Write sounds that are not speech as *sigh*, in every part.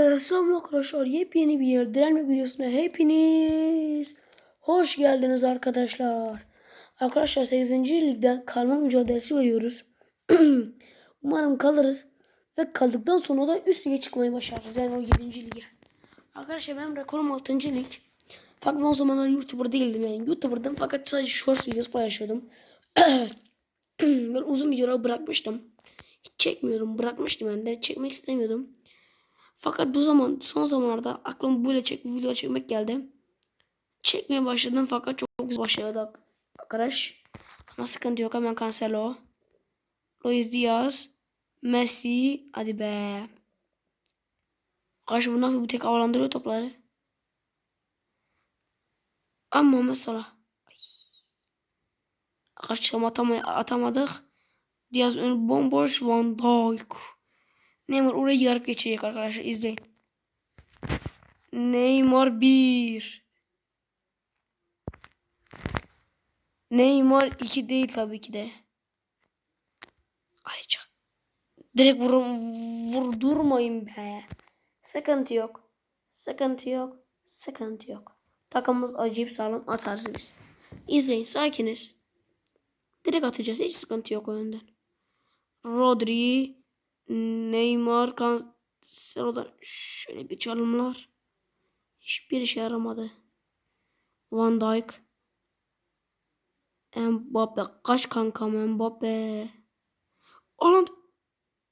Ee, Selam arkadaşlar. Yepyeni bir yer direnme videosuna hepiniz hoş geldiniz arkadaşlar. Arkadaşlar 8. ligden kalma mücadelesi veriyoruz. *clears throat* Umarım kalırız. Ve kaldıktan sonra da üst lige çıkmayı başarırız. Yani o 7. lige. Arkadaşlar benim rekorum 6. lig. Fakat o zamanlar YouTuber değildim yani. YouTuber'dım fakat sadece shorts videosu paylaşıyordum. *clears throat* ben uzun videoları bırakmıştım. Hiç çekmiyorum. Bırakmıştım ben de. Çekmek istemiyordum. Fakat bu zaman son zamanlarda aklıma böyle çek, video çekmek geldi. Çekmeye başladım fakat çok, çok güzel başladı arkadaş. Ama sıkıntı yok hemen Cancelo. Luis Diaz. Messi. Hadi be. Arkadaş bunlar bu tek havalandırıyor topları. Ama Muhammed Salah. Ay. Arkadaş tam atama, atamadık. Diaz ön bomboş. Van Dijk. Neymar oraya yarıp geçecek arkadaşlar izleyin. Neymar 1. Neymar 2 değil tabii ki de. Ay çok. Direkt vur, vurdurmayın be. Sıkıntı yok. Sıkıntı yok. Sıkıntı yok. Takımımız acayip sağlam atarız biz. İzleyin sakiniz. Direkt atacağız. Hiç sıkıntı yok önden. Rodri Neymar Cancelo'dan şöyle bir çalımlar. Hiçbir işe yaramadı. Van Dijk. Mbappe. Kaç kankam Mbappe. Haaland.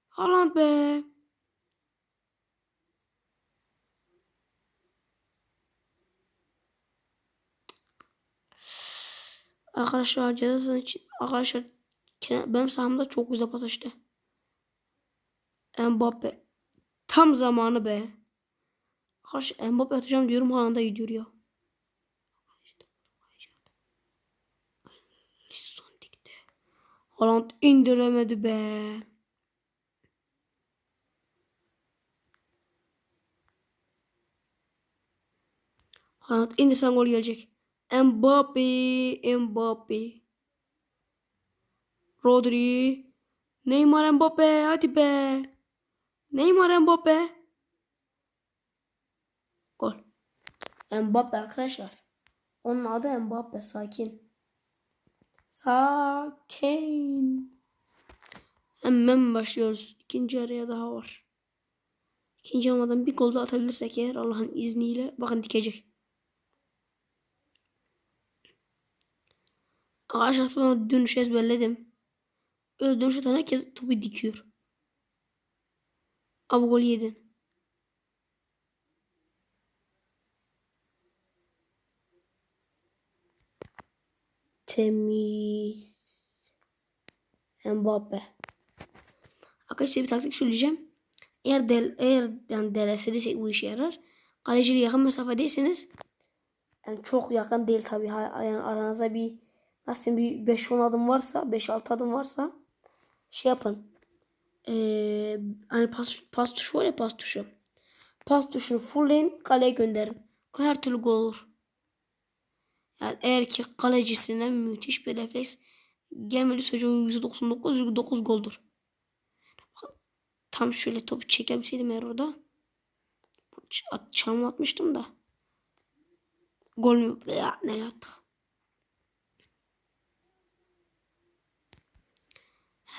Haaland be. Arkadaşlar cezasının için arkadaşlar benim sahamda çok güzel pas açtı. Mbappe. Tam zamanı be. Karşı Mbappe atacağım diyorum Haaland'a gidiyor ya. Haaland indiremedi be. Haaland indirsen gol gelecek. Mbappe. Mbappe. Rodri. Neymar Mbappe. Hadi be. Neymar Mbappe. Gol. Mbappe arkadaşlar. Onun adı Mbappe. Sakin. Sakin. Hemen başlıyoruz. İkinci araya daha var. İkinci olmadan bir gol da atabilirsek eğer Allah'ın izniyle bakın dikecek. Arkadaşlar ben dönüş ezberledim. Öyle dönüş atan herkes topu dikiyor. Abi gol. Temiz. Mbappe. Arkadaşlar bir taktik söyleyeceğim. Eğer del, eğer yani DLS'de bu işe yarar. Kaleciyle yakın mesafedeyseniz yani çok yakın değil tabii. Yani aranızda bir nasıl bir 5-10 adım varsa 5-6 adım varsa şey yapın. Ee, hani pas, pas tuşu var ya pas tuşu. Pas tuşunu fullleyin kaleye gönderin. Her türlü gol olur. Yani eğer ki kalecisine müthiş bir refleks gelmedi sürece %99,9 goldur. Tam şöyle topu çekebilseydim eğer orada. Çalım atmıştım da. Gol mü? Ne yaptık?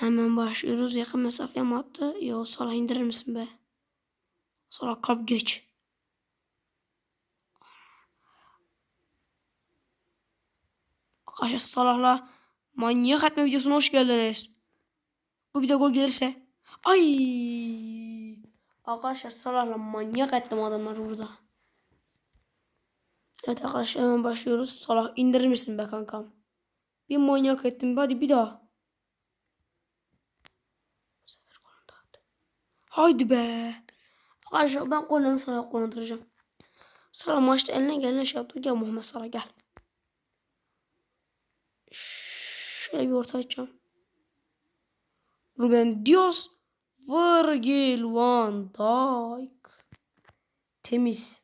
Hemen başlıyoruz. Yakın mesafeye mi attı? Yo Salah indirir misin be? Salah kap geç. Arkadaşlar Salah'la manyak etme videosuna hoş geldiniz. Bu bir de gol gelirse. Ay! Arkadaşlar Salah'la manyak ettim adamlar burada. Evet arkadaşlar hemen başlıyoruz. Salah indirir misin be kankam? Bir manyak ettim. Hadi bir daha. Haydi be. Arkadaşlar ben golümü Salah'a kullandıracağım. Salah maçta eline gelene şey yaptı. Gel Muhammed Salah gel. Şöyle bir orta açacağım. Ruben Diaz. Virgil van Dijk. Temiz.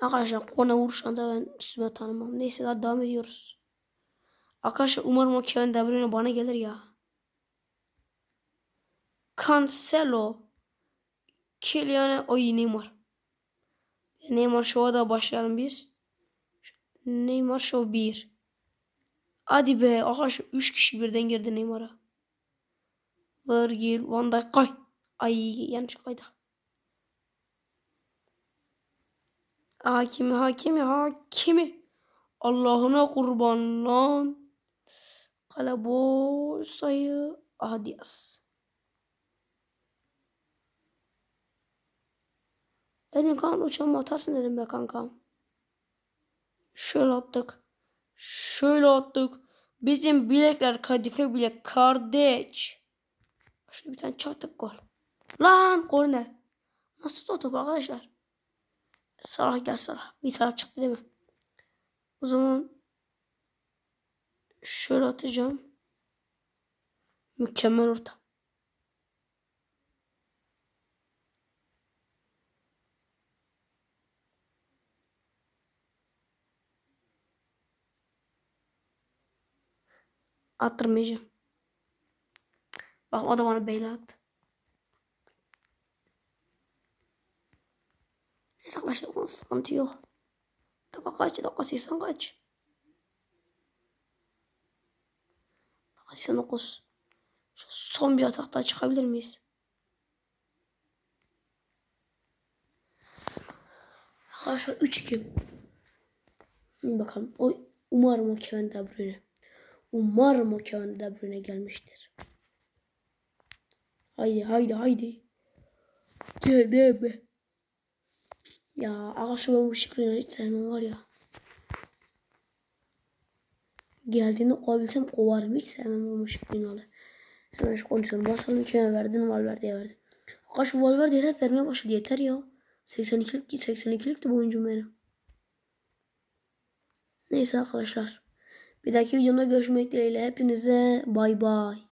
Arkadaşlar kona vuruşunda ben üstüme tanımam. Neyse daha devam ediyoruz. Arkadaşlar umarım o Kevin De Bruyne bana gelir ya. Cancelo. Kylian ay Neymar. Neymar Show'a da başlayalım biz. Neymar Show 1. Hadi be arkadaşlar 3 kişi birden girdi Neymar'a. Virgil van Dijk kay. Ay yanlış kaydık. Hakimi hakimi hakimi. Allah'ına kurban lan. Kale boş sayı. Aha Diaz. Elin kan uçağımı atarsın dedim be kankam. Şöyle attık. Şöyle attık. Bizim bilekler kadife bilek kardeş. Şöyle bir tane çaktık gol. Lan korner. Nasıl top arkadaşlar? Salah gel Salah. Bir taraf çıktı değil mi? O zaman şöyle atacağım. Mükemmel orta. Attırmayacağım. Bak o da bana beyle attı. Neyse arkadaşlar sıkıntı yok. Dakika kaç? Dakika 80 kaç? Dakika 89. Şu son bir atakta çıkabilir miyiz? Arkadaşlar 3-2. Şimdi bakalım. O, umarım o Kevin De Bruyne. Umarım o Kevin De Bruyne gelmiştir. Haydi haydi haydi. Gel be. Ya arkadaşlar ben bu şıkkını hiç sevmem var ya. Geldiğinde kovabilsem kovarım. Hiç sevmem bu şıkkını. Hemen şu konuşuyorum. Basalım kime verdin Valverde'ye verdin. Arkadaşlar Valverde'ye her vermeye başladı. Yeter ya. 82'lik 82'lik de bu oyuncum benim. Neyse arkadaşlar. Bir dahaki videomda görüşmek dileğiyle. Hepinize bay bay.